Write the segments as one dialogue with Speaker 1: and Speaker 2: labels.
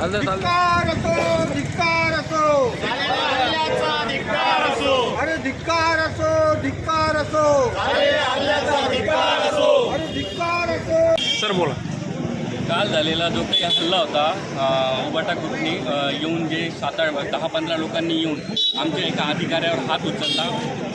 Speaker 1: धिक्कार असो धिक्कार असो. अरे धिक्कार असो धिक्कार असो. अरे धिक्कार असो.
Speaker 2: सर बोला.
Speaker 3: काल झालेला जो काही हल्ला होता उबाटा ग्रुपनी येऊन जे सात आठ दहा पंधरा लोकांनी येऊन आमच्या एका अधिकाऱ्यावर हात उचलला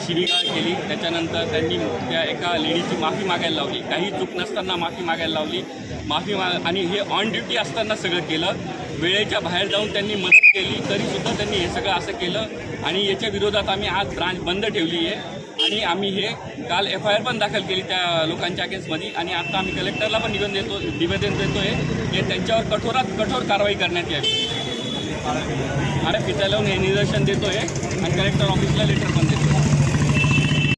Speaker 3: शिबिगाळ केली. त्याच्यानंतर त्यांनी त्या एका लेडीची माफी मागायला लावली. काही चूक नसताना माफी मागायला लावली. माफी मा आणि हे ऑन ड्युटी असताना सगळं केलं. वेळेच्या बाहेर जाऊन त्यांनी मदत केली. तरीसुद्धा त्यांनी हे सगळं असं केलं. आणि याच्या विरोधात आम्ही आज ब्रांच बंद ठेवली आहे आणि आम्ही हे काल एफ आय आर पण दाखल केली त्या लोकांच्या अगेन्स्टमध्ये आणि आता आम्ही कलेक्टरला पण निवेदन देतो निवेदन देतो आहे की त्यांच्यावर कठोरात कठोर कारवाई करण्यात यावी. आर एफ लावून हे निदर्शन देतो आहे आणि कलेक्टर ऑफिसला लेटर पण देतो